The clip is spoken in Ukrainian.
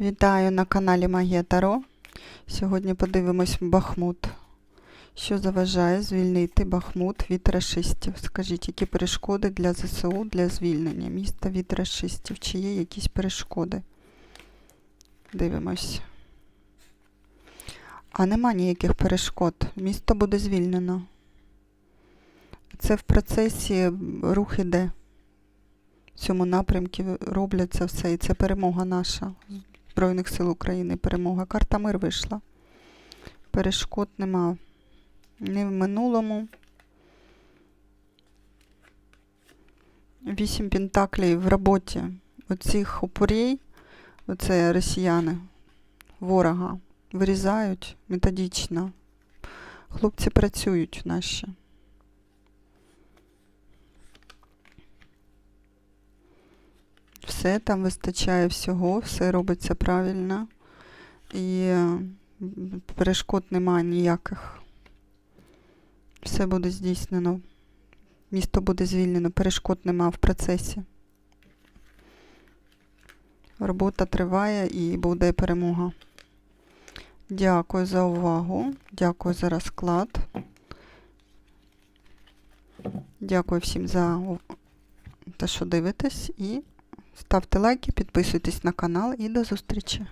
Вітаю на каналі Магія Таро. Сьогодні подивимось Бахмут. Що заважає звільнити Бахмут від рашистів? Скажіть, які перешкоди для ЗСУ для звільнення міста від рашистів? Чи є якісь перешкоди? Дивимось. А нема ніяких перешкод. Місто буде звільнено. Це в процесі рух іде. В цьому напрямку робляться все, і це перемога наша. Збройних сил України перемога. Карта мир вийшла. Перешкод нема. Ні в минулому. Вісім пентаклей в роботі. Оцих упорей, оце росіяни, ворога, вирізають методично. Хлопці працюють наші. Все там вистачає всього, все робиться правильно. І е, перешкод немає ніяких. Все буде здійснено. Місто буде звільнено, перешкод нема в процесі. Робота триває і буде перемога. Дякую за увагу. Дякую за розклад. Дякую всім за те, що дивитесь. І ставте лайки, підписуйтесь на канал і до зустрічі.